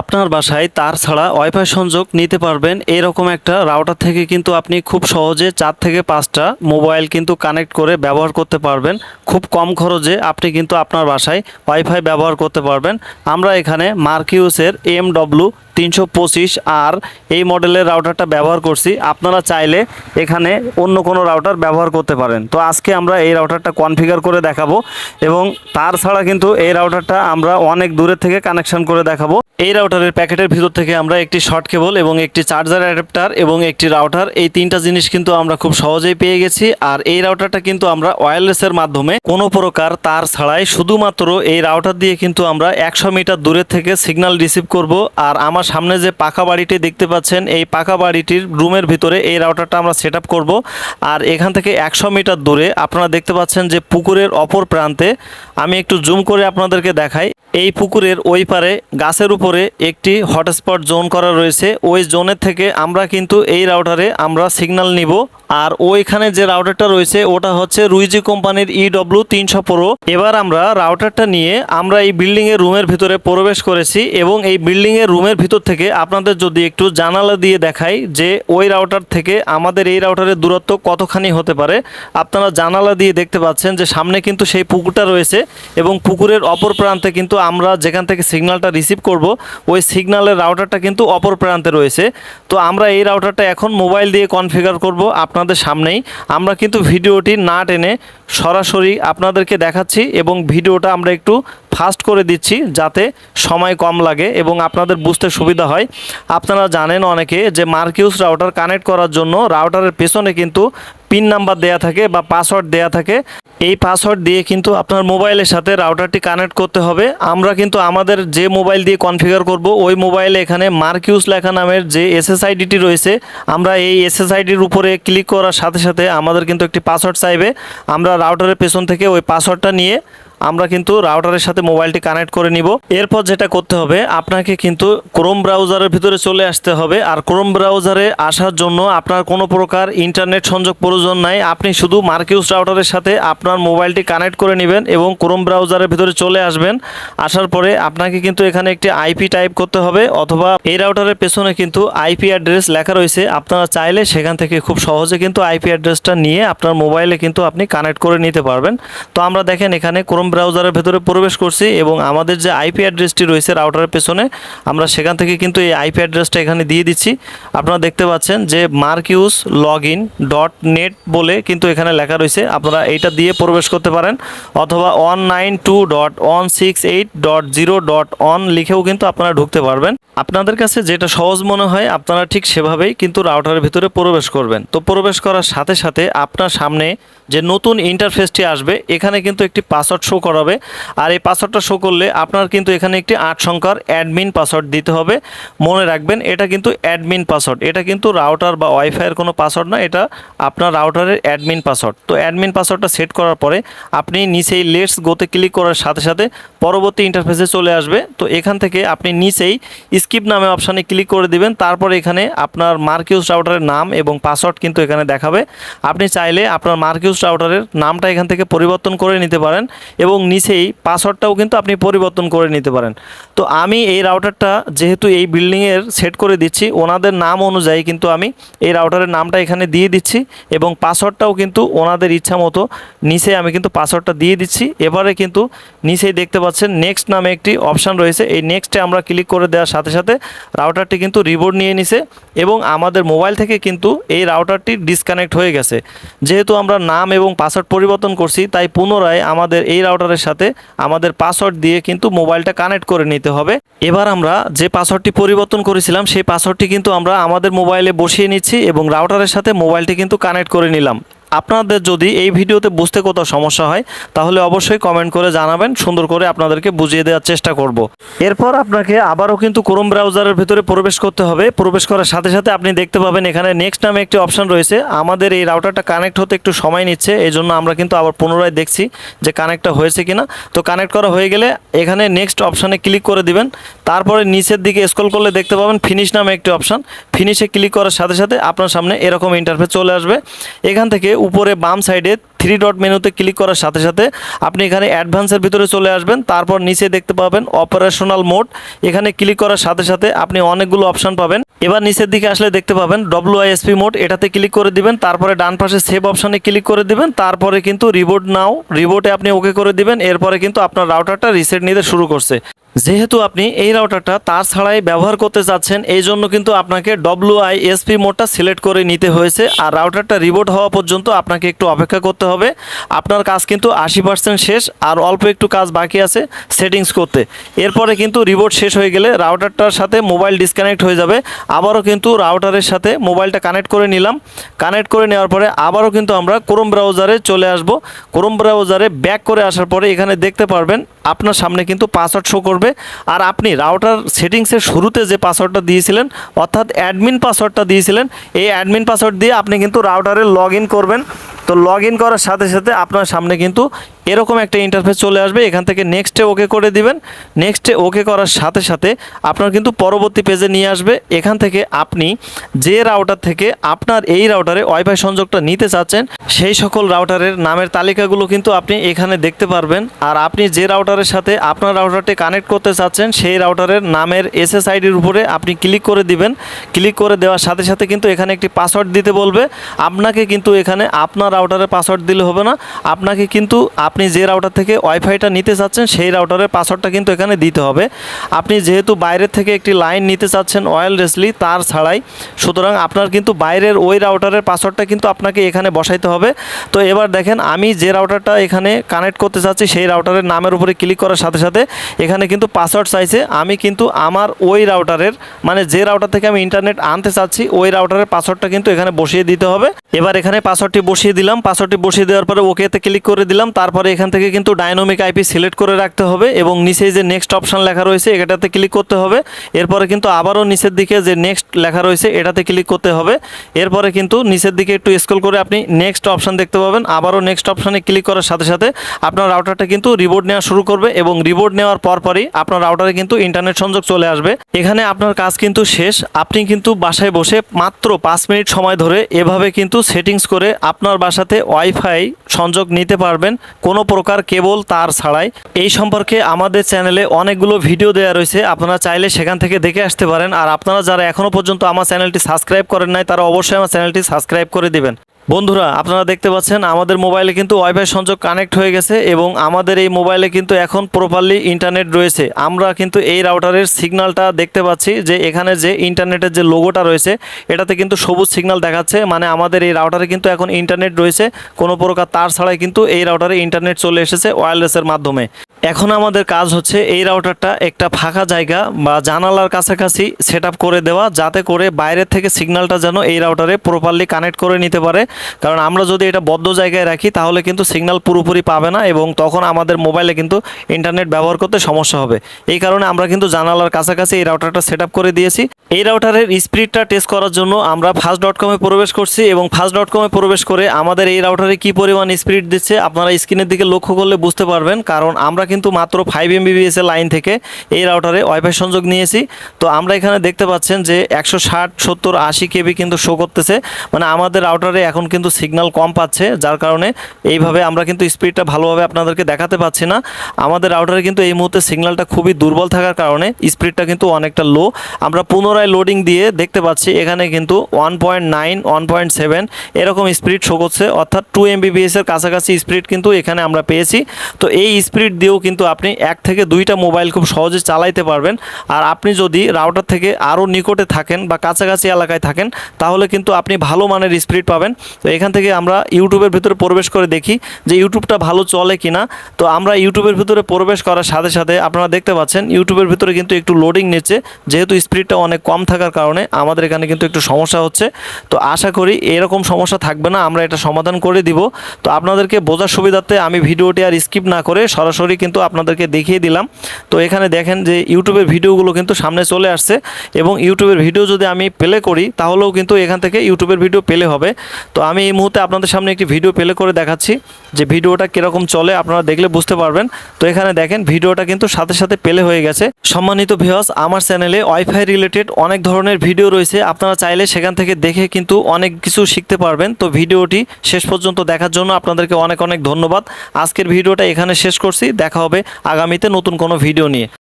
আপনার বাসায় তার ছাড়া ওয়াইফাই সংযোগ নিতে পারবেন এরকম একটা রাউটার থেকে কিন্তু আপনি খুব সহজে চার থেকে পাঁচটা মোবাইল কিন্তু কানেক্ট করে ব্যবহার করতে পারবেন। খুব কম খরচে আপনি কিন্তু আপনার বাসায় ওয়াইফাই ব্যবহার করতে পারবেন। আমরা এখানে মার্কিউসের এম ডব্লু তিনশো পঁচিশ আর এই মডেলের রাউটারটা ব্যবহার করছি। আপনারা চাইলে এখানে অন্য কোনো রাউটার ব্যবহার করতে পারেন। তো আজকে আমরা এই রাউটারটা কনফিগার করে দেখাবো এবং তার ছাড়া কিন্তু এই রাউটারটা আমরা অনেক দূরের থেকে কানেকশন করে দেখাবো। এই রাউটারের প্যাকেটের ভিতর থেকে আমরা একটি শর্ট কেবল এবং একটি চার্জার অ্যাডাপ্টার এবং একটি রাউটার এই তিনটা জিনিস কিন্তু আমরা খুব সহজেই পেয়ে গেছি। আর এই রাউটারটা কিন্তু আমরা ওয়্যারলেসের মাধ্যমে কোনো প্রকার তার ছাড়াই শুধুমাত্র এই রাউটার দিয়ে কিন্তু আমরা একশো মিটার দূরের থেকে সিগন্যাল রিসিভ করব। আর আমার সামনে যে পাকা বাড়িটি দেখতে পাচ্ছেন, এই পাকা বাড়িটির রুমের ভিতরে এই রাউটারটা আমরা সেট আপ করব। আর এখান থেকে একশো মিটার দূরে আপনারা দেখতে পাচ্ছেন যে পুকুরের অপর প্রান্তে, আমি একটু জুম করে আপনাদেরকে দেখাই। এই পুকুরের ওই পারে গাছের উপরে একটি হটস্পট জোন করা রয়েছে। ওই জোনের থেকে আমরা কিন্তু এই রাউটারে আমরা সিগন্যাল নিব। আর ওইখানে যে রাউটারটা রয়েছে, ওটা হচ্ছে রুইজি কোম্পানির ই ডব্লু তিনশো প্রো এবার আমরা রাউটারটা নিয়ে আমরা এই বিল্ডিং এর রুমের ভিতরে প্রবেশ করেছি এবং এই বিল্ডিং এর রুমের ভিতর থেকে আপনাদের যদি একটু জানালা দিয়ে দেখাই যে ওই রাউটার থেকে আমাদের এই রাউটারের দূরত্ব কতখানি হতে পারে, আপনারা জানালা দিয়ে দেখতে পাচ্ছেন যে সামনে কিন্তু সেই পুকুরটা রয়েছে এবং পুকুরের অপর প্রান্তে কিন্তু আমরা যেখান থেকে সিগন্যালটা রিসিভ করব, ওই সিগন্যালের রাউটারটা কিন্তু অপর প্রান্তে রয়েছে। তো আমরা এই রাউটারটা এখন মোবাইল দিয়ে কনফিগার করব আপনাদের সামনেই। আমরা কিন্তু ভিডিওটি না টেনে সরাসরি আপনাদেরকে দেখাচ্ছি এবং ভিডিওটা আমরা একটু ফাস্ট করে দিচ্ছি যাতে সময় কম লাগে এবং আপনাদের বুঝতে সুবিধা হয়। আপনারা জানেন অনেকে যে মার্কিউস রাউটার কানেক্ট করার জন্য রাউটারের পেছনে কিন্তু পিন নাম্বার দেয়া থাকে বা পাসওয়ার্ড দেয়া থাকে, এই পাসওয়ার্ড দিয়ে কিন্তু আপনার মোবাইলের সাথে রাউটারটি কানেক্ট করতে হবে। আমরা কিন্তু আমাদের যে মোবাইল দিয়ে কনফিগার করব, ওই মোবাইলে এখানে মার্কিউস লেখা নামের যে এসএসআইডিটি রয়েছে, আমরা এই এসএসআইডির উপরে ক্লিক করার সাথে সাথে আমাদের কিন্তু একটি পাসওয়ার্ড চাইবে। আমরা রাউটারের পেছন থেকে ওই পাসওয়ার্ডটা নিয়ে আমরা কিন্তু রাউটারের সাথে মোবাইলটি কানেক্ট করে নিব। এরপর যেটা করতে হবে, আপনাকে কিন্তু ক্রোম ব্রাউজারের ভিতরে চলে আসতে হবে। আর ক্রোম ব্রাউজারে আসার জন্য আপনার কোনো প্রকার ইন্টারনেট সংযোগ প্রয়োজন নাই। আপনি শুধু মার্কিউস রাউটারের সাথে আপনার মোবাইলটি কানেক্ট করে নেবেন এবং ক্রোম ব্রাউজারের ভিতরে চলে আসবেন। আসার পরে আপনাকে কিন্তু এখানে একটি আইপি টাইপ করতে হবে অথবা এই রাউটারের পেছনে কিন্তু আইপি অ্যাড্রেস লেখা রয়েছে। আপনারা চাইলে সেখান থেকে খুব সহজে কিন্তু আইপি অ্যাড্রেসটা নিয়ে আপনার মোবাইলে কিন্তু আপনি কানেক্ট করে নিতে পারবেন। তো আমরা দেখেন এখানে ক্রোম ব্রাউজারের ভেতরে প্রবেশ করছি এবং আমাদের যে আইপি অ্যাড্রেসটি রয়েছে রাউটারের পেছনে, আমরা সেখান থেকে কিন্তু এই আইপি অ্যাড্রেসটা এখানে দিয়ে দিচ্ছি। আপনারা দেখতে পাচ্ছেন যে Mercusys log in dot net বলে কিন্তু এখানে লেখা রয়েছে। আপনারা এইটা দিয়ে প্রবেশ করতে পারেন অথবা one nine two dot one six eight dot zero dot one লিখেও কিন্তু আপনারা ঢুকতে পারবেন। আপনাদের কাছে যেটা সহজ মনে হয়, আপনারা ঠিক সেভাবেই কিন্তু রাউটারের ভিতরে প্রবেশ করবেন। তো প্রবেশ করার সাথে সাথে আপনার সামনে যে নতুন ইন্টারফেসটি আসবে, এখানে কিন্তু একটি পাসওয়ার্ড শো করাবে। আর এই পাসওয়ার্ডটা শো করলে আপনার কিন্তু এখানে একটি আট সংখ্যার অ্যাডমিন পাসওয়ার্ড দিতে হবে। মনে রাখবেন, এটা কিন্তু অ্যাডমিন পাসওয়ার্ড এটা কিন্তু রাউটার বা ওয়াইফাইয়ের কোনো পাসওয়ার্ড না, এটা আপনার রাউটারের অ্যাডমিন পাসওয়ার্ড তো অ্যাডমিন পাসওয়ার্ডটা সেট করার পরে আপনি নিচেই লেটস গোতে ক্লিক করার সাথে সাথে পরবর্তী ইন্টারফেসে চলে আসবে। তো এখান থেকে আপনি নিচেই স্কিপ নামে অপশানে ক্লিক করে দিবেন। তারপর এখানে আপনার মার্কিউস রাউটারের নাম এবং পাসওয়ার্ড কিন্তু এখানে দেখাবে। আপনি চাইলে আপনার মার্কিউস রাউটারের নামটা এখান থেকে পরিবর্তন করে নিতে পারেন এবং নিচেই পাসওয়ার্ডটাও কিন্তু আপনি পরিবর্তন করে নিতে পারেন। তো আমি এই রাউটারটা যেহেতু এই বিল্ডিংয়ের সেট করে দিচ্ছি, ওনাদের নাম অনুযায়ী কিন্তু আমি এই রাউটারের নামটা এখানে দিয়ে দিচ্ছি এবং পাসওয়ার্ডটাও কিন্তু ওনাদের ইচ্ছা মতো নিচে আমি কিন্তু পাসওয়ার্ডটা দিয়ে দিচ্ছি। এবারে কিন্তু নিচেই দেখতে পাচ্ছেন নেক্সট নামে একটি অপশান রয়েছে। এই নেক্সটে আমরা ক্লিক করে দেওয়ার সাথে সাথে রাউটারটি কিন্তু রিবোর্ড নিয়ে নিছে এবং আমাদের মোবাইল থেকে কিন্তু এই রাউটারটি ডিসকানেক্ট হয়ে গেছে। যেহেতু আমরা নাম এবং পাসওয়ার্ড পরিবর্তন করছি, তাই পুনরায় আমাদের এই রাউটারের সাথে আমাদের পাসওয়ার্ড দিয়ে কিন্তু মোবাইলটা কানেক্ট করে নিতে হবে। এবার আমরা যে পাসওয়ার্ডটি পরিবর্তন করেছিলাম, সেই পাসওয়ার্ডটি কিন্তু আমরা আমাদের মোবাইলে বসিয়ে নিচ্ছি এবং রাউটারের সাথে মোবাইলটি কিন্তু কানেক্ট করে নিলাম। আপনাদের যদি এই ভিডিওতে বুঝতে কোথাও সমস্যা হয়, তাহলে অবশ্যই কমেন্ট করে জানাবেন, সুন্দর করে আপনাদেরকে বুঝিয়ে দেওয়ার চেষ্টা করব। এরপর আপনাকে আবারও কিন্তু ক্রোম ব্রাউজারের ভিতরে প্রবেশ করতে হবে। প্রবেশ করার সাথে সাথে আপনি দেখতে পাবেন এখানে নেক্সট নামে একটি অপশান রয়েছে। আমাদের এই রাউটারটা কানেক্ট হতে একটু সময় নিচ্ছে এই জন্য আমরা কিন্তু আবার পুনরায় দেখছি যে কানেক্টটা হয়েছে কিনা। তো কানেক্ট করা হয়ে গেলে এখানে নেক্সট অপশানে ক্লিক করে দিবেন। তারপরে নিচের দিকে স্ক্রল করলে দেখতে পাবেন ফিনিশ নামে একটি অপশান ফিনিশে ক্লিক করার সাথে সাথে আপনার সামনে এরকম ইন্টারফেস চলে আসবে। এখান থেকে উপরে বাম সাইডে থ্রি ডট মেনুতে ক্লিক করার সাথে সাথে আপনি এখানে অ্যাডভান্সের ভিতরে চলে আসবেন, তারপর নিচে দেখতে পাবেন অপারেশনাল মোড এখানে ক্লিক করার সাথে সাথে আপনি অনেকগুলো অপশন পাবেন। এবার নিচের দিকে আসলে দেখতে পাবেন ডব্লিউআইএসপি মোড এটাতে ক্লিক করে দিবেন, তারপরে ডান পাশে সেভ অপশানে ক্লিক করে দিবেন, তারপরে কিন্তু রিবোট নাও রিবোটে আপনি ওকে করে দিবেন, এরপরে কিন্তু আপনার রাউটারটা রিসেট নিতে শুরু করছে। যেহেতু আপনি এই রাউটারটা তার ছাড়াই ব্যবহার করতে চাচ্ছেন এই জন্য কিন্তু আপনাকে ডব্লিউআইএসপি মোডটা সিলেক্ট করে নিতে হয়েছে। আর রাউটারটা রিবোট হওয়া পর্যন্ত আপনাকে একটু অপেক্ষা করতে হবে। আপনার কাজ কিন্তু আশি পার্সেন্ট শেষ, আর অল্প একটু কাজ বাকি আছে সেটিংস করতে। এরপরে কিন্তু রিবোট শেষ হয়ে গেলে রাউটারটার সাথে মোবাইল ডিসকানেক্ট হয়ে যাবে। আবারও কিন্তু রাউটারের সাথে মোবাইলটা কানেক্ট করে নিলাম। কানেক্ট করে নেওয়ার পরে আবারও কিন্তু আমরা ক্রোম ব্রাউজারে চলে আসব। ক্রোম ব্রাউজারে ব্যাক করে আসার পরে এখানে দেখতে পারবেন, আপনার সামনে কিন্তু পাসওয়ার্ড শো করবে। আর আপনি রাউটার সেটিংসের শুরুতে যে পাসওয়ার্ডটা দিয়েছিলেন, অর্থাৎ অ্যাডমিন পাসওয়ার্ডটা দিয়েছিলেন, এই অ্যাডমিন পাসওয়ার্ড দিয়ে আপনি কিন্তু রাউটারে লগ করবেন। তো লগ করার সাথে সাথে আপনার সামনে কিন্তু এরকম একটা ইন্টারফেস চলে আসবে, এখান থেকে নেক্সটে ওকে করে দিবেন। নেক্সটে ওকে করার সাথে সাথে আপনার কিন্তু পরবর্তী পেজে নিয়ে আসবে। এখান থেকে আপনি যে রাউটার থেকে আপনার এই রাউটারে ওয়াইফাই সংযোগটা নিতে চাচ্ছেন, সেই সকল রাউটারের নামের তালিকাগুলো কিন্তু আপনি এখানে দেখতে পারবেন। আর আপনি যে রাউটারের সাথে আপনার রাউটারটি কানেক্ট করতে চাচ্ছেন, সেই রাউটারের নামের এসএসআইডির উপরে আপনি ক্লিক করে দিবেন। ক্লিক করে দেওয়ার সাথে সাথে কিন্তু এখানে একটি পাসওয়ার্ড দিতে বলবে। আপনাকে কিন্তু এখানে আপনার রাউটারের পাসওয়ার্ড দিলে হবে না। আপনাকে কিন্তু আপনি যে রাউটার থেকে ওয়াইফাইটা নিতে চাচ্ছেন, সেই রাউটারের পাসওয়ার্ডটা কিন্তু এখানে দিতে হবে। আপনি যেহেতু বাইরের থেকে একটি লাইন নিতে চাচ্ছেন ওয়্যারলেসলি তার ছাড়াই সুতরাং আপনার কিন্তু বাইরের ওই রাউটারের পাসওয়ার্ডটা কিন্তু আপনাকে এখানে বসাইতে হবে। তো এবার দেখেন, আমি যে রাউটারটা এখানে কানেক্ট করতে চাচ্ছি, সেই রাউটারের নামের উপরে ক্লিক করার সাথে সাথে এখানে কিন্তু পাসওয়ার্ড চাইছে। আমি কিন্তু আমার ওই রাউটারের মানে যে রাউটার থেকে আমি ইন্টারনেট আনতে চাচ্ছি, ওই রাউটারের পাসওয়ার্ডটা কিন্তু এখানে বসিয়ে দিতে হবে। এবার এখানে পাসওয়ার্ডটি বসিয়ে দিলাম। পাসওয়ার্ডটি বসিয়ে দেওয়ার পরে ওকেতে ক্লিক করে দিলাম। তারপরে এখান থেকে কিন্তু ডাইনামিক আইপি সিলেক্ট করে রাখতে হবে এবং নিচে যে নেক্সট অপশন লেখা রয়েছে, এটাতে ক্লিক করতে হবে। এরপরে কিন্তু আবারও নিচের দিকে যে নেক্সট লেখা রয়েছে, এটাতে ক্লিক করতে হবে। এরপরে কিন্তু নিচের দিকে একটু স্ক্রল করে আপনি নেক্সট অপশন দেখতে পাবেন। আবারও নেক্সট অপশানে ক্লিক করার সাথে সাথে আপনার রাউটারটা কিন্তু রিবোর্ড নেওয়া শুরু করবে এবং রিবোর্ড নেওয়ার পরপরই আপনার রাউটারে কিন্তু ইন্টারনেট সংযোগ চলে আসবে। এখানে আপনার কাজ কিন্তু শেষ। আপনি কিন্তু বাসায় বসে মাত্র পাঁচ মিনিট সময় ধরে এভাবে কিন্তু সেটিংস করে আপনার বাসাতে ওয়াইফাই সংযোগ নিতে পারবেন। কোনো প্রকার কেবল তার ছাড়াই। এই সম্পর্কে আমাদের চ্যানেলে অনেকগুলো ভিডিও দেওয়া রয়েছে, আপনারা চাইলে সেখান থেকে দেখে আসতে পারেন। আর আপনারা যারা এখনও পর্যন্ত আমার চ্যানেলটি সাবস্ক্রাইব করেন নাই, তারা অবশ্যই আমার চ্যানেলটি সাবস্ক্রাইব করে দিবেন। বন্ধুরা, আপনারা দেখতে পাচ্ছেন আমাদের মোবাইলে কিন্তু ওয়াইফাই সংযোগ কানেক্ট হয়ে গেছে এবং আমাদের এই মোবাইলে কিন্তু এখন প্রপারলি ইন্টারনেট রয়েছে। আমরা কিন্তু এই রাউটারের সিগন্যালটা দেখতে পাচ্ছি যে এখানে যে ইন্টারনেটের যে লোগোটা রয়েছে, এটাতে কিন্তু সবুজ সিগন্যাল দেখাচ্ছে। মানে আমাদের এই রাউটারে কিন্তু এখন ইন্টারনেট রয়েছে। কোনো প্রকার তার ছাড়াই কিন্তু এই রাউটারে ইন্টারনেট চলে এসেছে ওয়্যারলেসের মাধ্যমে। এখন আমাদের কাজ হচ্ছে এই রাউটারটা একটা ফাঁকা জায়গা বা জানালার কাছাকাছি সেট করে দেওয়া, যাতে করে বাইরের থেকে সিগন্যালটা যেন এই রাউটারে প্রপারলি কানেক্ট করে নিতে পারে। কারণ আমরা যদি এটা বদ্ধ জায়গায় রাখি, তাহলে কিন্তু সিগন্যাল পুরোপুরি পাবে না এবং তখন আমাদের মোবাইলে কিন্তু ইন্টারনেট ব্যবহার করতে সমস্যা হবে। এই কারণে আমরা কিন্তু জানালার কাছাকাছি এই রাউটারটা সেট করে দিয়েছি। এই রাউটারের স্পিডটা টেস্ট করার জন্য আমরা ফাস্ট ডট কমে প্রবেশ করছি এবং ফাস্ট ডট কমে প্রবেশ করে আমাদের এই রাউটারে কি পরিমাণ স্পিড দিচ্ছে, আপনারা স্ক্রিনের দিকে লক্ষ্য করলে বুঝতে পারবেন। কারণ আমরা কিন্তু মাত্র ফাইভ এমবিবিএস এর লাইন থেকে এই রাউটারে ওয়াইফাই সংযোগ নিয়েছি। তো আমরা এখানে দেখতে পাচ্ছেন যে একশো ষাট, সত্তর, আশি কেবি কিন্তু শো করতেছে। মানে আমাদের রাউটারে এখন কিন্তু সিগন্যাল কম পাচ্ছে, যার কারণে এইভাবে আমরা কিন্তু স্পিডটা ভালোভাবে আপনাদেরকে দেখাতে পাচ্ছি না। আমাদের রাউটারে কিন্তু এই মুহূর্তে সিগন্যালটা খুবই দুর্বল থাকার কারণে স্পিডটা কিন্তু অনেকটা লো আমরা পুনরায় লোডিং দিয়ে দেখতে পাচ্ছি এখানে কিন্তু one point nine one point seven এরকম স্পিড শো করছে। অর্থাৎ টু এমবিবিএস এর কাছাকাছি স্পিড কিন্তু এখানে আমরা পেয়েছি। তো এই স্পিড দিয়েও কিন্তু আপনি এক থেকে দুইটা মোবাইল খুব সহজে চালাইতে পারবেন। আর আপনি যদি রাউটার থেকে আরও নিকটে থাকেন বা কাছাকাছি এলাকায় থাকেন, তাহলে কিন্তু আপনি ভালো মানের স্পিড পাবেন। তো এখান থেকে আমরা ইউটিউবের ভিতরে প্রবেশ করে দেখি যে ইউটিউবটা ভালো চলে কিনা। তো আমরা ইউটিউবের ভিতরে প্রবেশ করার সাথে সাথে আপনারা দেখতে পাচ্ছেন, ইউটিউবের ভিতরে কিন্তু একটু লোডিং নিচ্ছে। যেহেতু স্পিডটা অনেক কম থাকার কারণে আমাদের এখানে কিন্তু একটু সমস্যা হচ্ছে। তো আশা করি এরকম সমস্যা থাকবে না, আমরা এটা সমাধান করে দিব। তো আপনাদেরকে বোঝার সুবিধার্থে আমি ভিডিওটি আর স্কিপ না করে সরাসরি কিন্তু আপনাদেরকে দেখিয়ে দিলাম। তো এখানে দেখেন যে ইউটিউবের ভিডিওগুলো কিন্তু সামনে চলে আসছে এবং ইউটিউবের ভিডিও যদি আমি প্লে করি, তাহলেও কিন্তু এখান থেকে ইউটিউবের ভিডিও পেলে হবে। তো আমি এই মুহূর্তে আপনাদের সামনে একটি ভিডিও প্লে করে দেখাচ্ছি, যে ভিডিওটা কীরকম চলে আপনারা দেখলে বুঝতে পারবেন। তো এখানে দেখেন ভিডিওটা কিন্তু সাথে সাথে প্লে হয়ে গেছে। সম্মানিত ভিউয়ার্স আমার চ্যানেলে ওয়াইফাই রিলেটেড অনেক ধরনের ভিডিও রয়েছে। আপনারা চাইলে সেখান থেকে দেখে কিন্তু অনেক কিছু শিখতে পারবেন। তো ভিডিওটি শেষ পর্যন্ত দেখার জন্য আপনাদেরকে অনেক অনেক ধন্যবাদ। আজকের ভিডিওটা এখানে শেষ করছি। দেখা হবে আগামীতে নতুন কোনো ভিডিও নিয়ে।